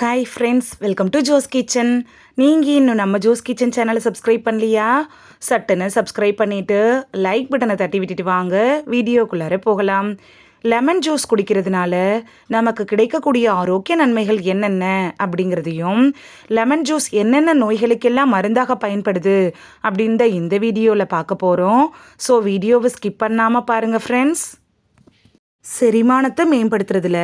Hi friends welcome to Jo's kitchen நீங்கள் இன்னும் நம்ம ஜோஸ் கிச்சன் சேனலை சப்ஸ்கிரைப் பண்ணலையா? சட்டுன்னு சப்ஸ்கிரைப் பண்ணிவிட்டு லைக் பட்டனை தட்டி விட்டுட்டு வாங்க. வீடியோக்குள்ளார போகலாம். லெமன் ஜூஸ் குடிக்கிறதுனால நமக்கு கிடைக்கக்கூடிய ஆரோக்கிய நன்மைகள் என்னென்ன அப்படிங்கிறதையும் லெமன் ஜூஸ் என்னென்ன நோய்களுக்கெல்லாம் மருந்தாக பயன்படுது அப்படின்ற இந்த வீடியோவில் பார்க்க போகிறோம் ஸோ வீடியோவை ஸ்கிப் பண்ணாமல் பாருங்கள் ஃப்ரெண்ட்ஸ் செரிமானத்தை மேம்படுத்துறதுல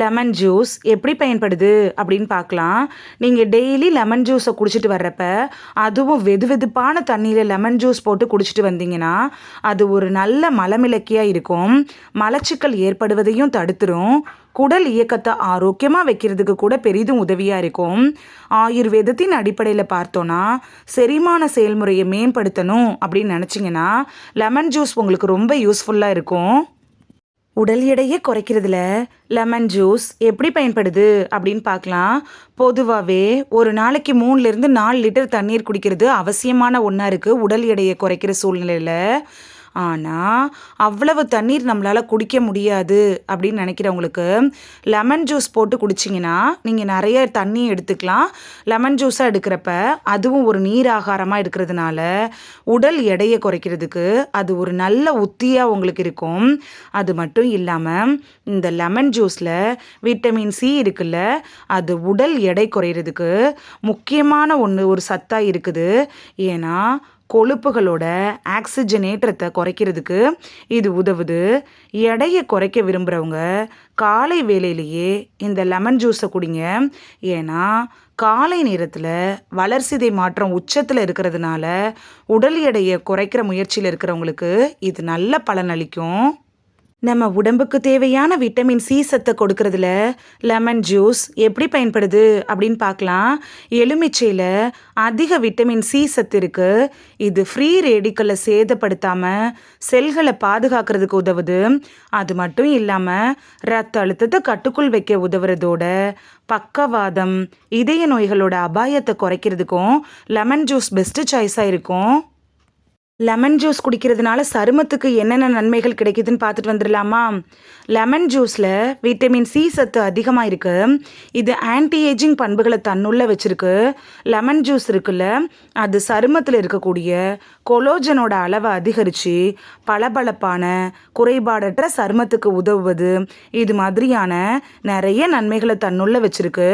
லெமன் ஜூஸ் எப்படி பயன்படுது அப்படின்னு பார்க்கலாம். நீங்கள் டெய்லி லெமன் ஜூஸை குடிச்சிட்டு வர்றப்ப அதுவும் வெது வெதுப்பான தண்ணியில் லெமன் ஜூஸ் போட்டு குடிச்சிட்டு வந்தீங்கன்னா அது ஒரு நல்ல மலமிளக்கியாக இருக்கும். மலச்சிக்கல் ஏற்படுவதையும் தடுத்துரும். குடல் இயக்கத்தை ஆரோக்கியமாக வைக்கிறதுக்கு கூட பெரிதும் உதவியாக இருக்கும். ஆயுர்வேதத்தின் அடிப்படையில் பார்த்தோன்னா செரிமான செயல்முறையை மேம்படுத்தணும் அப்படின்னு நினச்சிங்கன்னா லெமன் ஜூஸ் உங்களுக்கு ரொம்ப யூஸ்ஃபுல்லாக இருக்கும். உடல் எடையை குறைக்கிறதுல லெமன் ஜூஸ் எப்படி பயன்படுது அப்படின்னு பார்க்கலாம். பொதுவாகவே ஒரு நாளைக்கு மூணுலேருந்து நாலு லிட்டர் தண்ணீர் குடிக்கிறது அவசியமான ஒன்றா இருக்குது உடல் எடையை குறைக்கிற சூழ்நிலையில் ஆனால் அவ்வளவு தண்ணீர் நம்மளால் குடிக்க முடியாது அப்படின்னு நினைக்கிறவங்களுக்கு லெமன் ஜூஸ் போட்டு குடிச்சிங்கன்னா நீங்கள் நிறைய தண்ணி எடுத்துக்கலாம். லெமன் ஜூஸாக எடுக்கிறப்ப அதுவும் ஒரு நீர் ஆகாரமாக இருக்கிறதுனால உடல் எடையை குறைக்கிறதுக்கு அது ஒரு நல்ல உத்தியாக உங்களுக்கு இருக்கும். அது மட்டும் இல்லாமல் இந்த லெமன் ஜூஸில் விட்டமின் சி இருக்குல்ல அது உடல் எடை குறையிறதுக்கு முக்கியமான ஒன்று ஒரு சத்தாக இருக்குது. ஏன்னா கொழுப்புகளோட ஆக்சிஜனேற்றத்தை குறைக்கிறதுக்கு இது உதவுது. எடையை குறைக்க விரும்புகிறவங்க காலை வேலையிலேயே இந்த லெமன் ஜூஸை குடிங்க. ஏன்னா காலை நேரத்தில் வளர்சிதை மாற்றம் உச்சத்தில் இருக்கிறதுனால உடல் எடையை குறைக்கிற முயற்சியில் இருக்கிறவங்களுக்கு இது நல்ல பலனளிக்கும். நம்ம உடம்புக்கு தேவையான விட்டமின் சி சத்தை கொடுக்கறதுல லெமன் ஜூஸ் எப்படி பயன்படுது அப்படின்னு பார்க்கலாம். எலுமிச்சையில் அதிக விட்டமின் சி சத்து இருக்குது இது ஃப்ரீ ரேடிக்கலை சேதப்படுத்தாமல் செல்களை பாதுகாக்கிறதுக்கு உதவுது. அது மட்டும் இல்லாமல் ரத்த அழுத்தத்தை கட்டுக்குள் வைக்க உதவுறதோட பக்கவாதம் இதய நோய்களோட அபாயத்தை குறைக்கிறதுக்கும் லெமன் ஜூஸ் பெஸ்ட்டு சாய்ஸாக இருக்கும். லெமன் ஜூஸ் குடிக்கிறதுனால சருமத்துக்கு என்னென்ன நன்மைகள் கிடைக்குதுன்னு பார்த்துட்டு வந்துடலாமா? லெமன் ஜூஸில் விட்டமின் சி சத்து அதிகமாக இருக்குது இது ஆன்டி ஏஜிங் பண்புகளை தன்னுள்ள வச்சுருக்கு. லெமன் ஜூஸ் இருக்குல்ல அது சருமத்தில் இருக்கக்கூடிய கொலோஜனோட அளவை அதிகரித்து பளபளப்பான குறைபாடற்ற சருமத்துக்கு உதவுவது. இது மாதிரியான நிறைய நன்மைகளை தன்னுள்ள வச்சுருக்கு.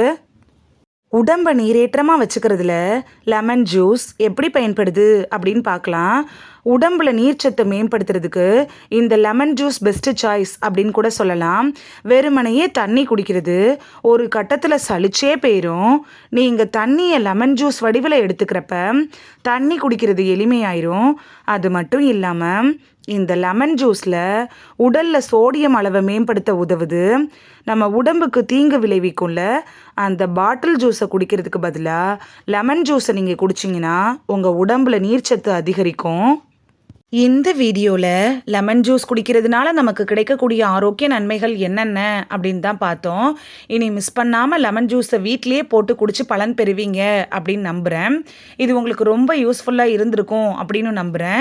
உடம்பை நீரேற்றமாக வச்சுக்கிறதுல லெமன் ஜூஸ் எப்படி பயன்படுது அப்படின்னு பார்க்கலாம். உடம்புல நீர்ச்சத்தை மேம்படுத்துறதுக்கு இந்த லெமன் ஜூஸ் பெஸ்ட்டு சாய்ஸ் அப்படின்னு கூட சொல்லலாம். வெறுமனையே தண்ணி குடிக்கிறது ஒரு கட்டத்தில் சளிச்சே போயிடும் நீங்கள் தண்ணியை லெமன் ஜூஸ் வடிவில் எடுத்துக்கிறப்ப தண்ணி குடிக்கிறது எளிமையாயிரும். அது மட்டும் இல்லாமல் இந்த லெமன் ஜூஸில் உடலில் சோடியம் அளவை மேம்படுத்த உதவுது. நம்ம உடம்புக்கு தீங்கு விளைவிக்கும்ல அந்த பாட்டில் ஜூஸை குடிக்கிறதுக்கு பதிலாக லெமன் ஜூஸை நீங்கள் குடிச்சிங்கன்னா உங்கள் உடம்புல நீர்ச்சத்து அதிகரிக்கும். இந்த வீடியோவில் லெமன் ஜூஸ் குடிக்கிறதுனால நமக்கு கிடைக்கக்கூடிய ஆரோக்கிய நன்மைகள் என்னென்ன அப்படின்னு தான் பார்த்தோம். இனி மிஸ் பண்ணாமல் லெமன் ஜூஸை வீட்லேயே போட்டு குடிச்சு பலன் பெறுவீங்க அப்படின்னு நம்புகிறேன் இது உங்களுக்கு ரொம்ப யூஸ்ஃபுல்லாக இருந்திருக்கும் அப்படின்னு நம்புகிறேன்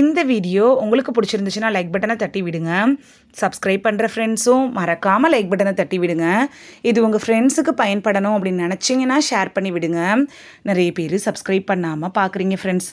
இந்த வீடியோ உங்களுக்கு பிடிச்சிருந்துச்சுன்னா லைக் பட்டனை தட்டி விடுங்க. சப்ஸ்கிரைப் பண்ணுற ஃப்ரெண்ட்ஸும் மறக்காமல் லைக் பட்டனை தட்டி விடுங்க. இது உங்கள் ஃப்ரெண்ட்ஸுக்கு பயன்படணும் அப்படின்னு நினச்சிங்கன்னா ஷேர் பண்ணி விடுங்க. நிறைய பேர் சப்ஸ்கிரைப் பண்ணாமல் பார்க்குறீங்க ஃப்ரெண்ட்ஸ்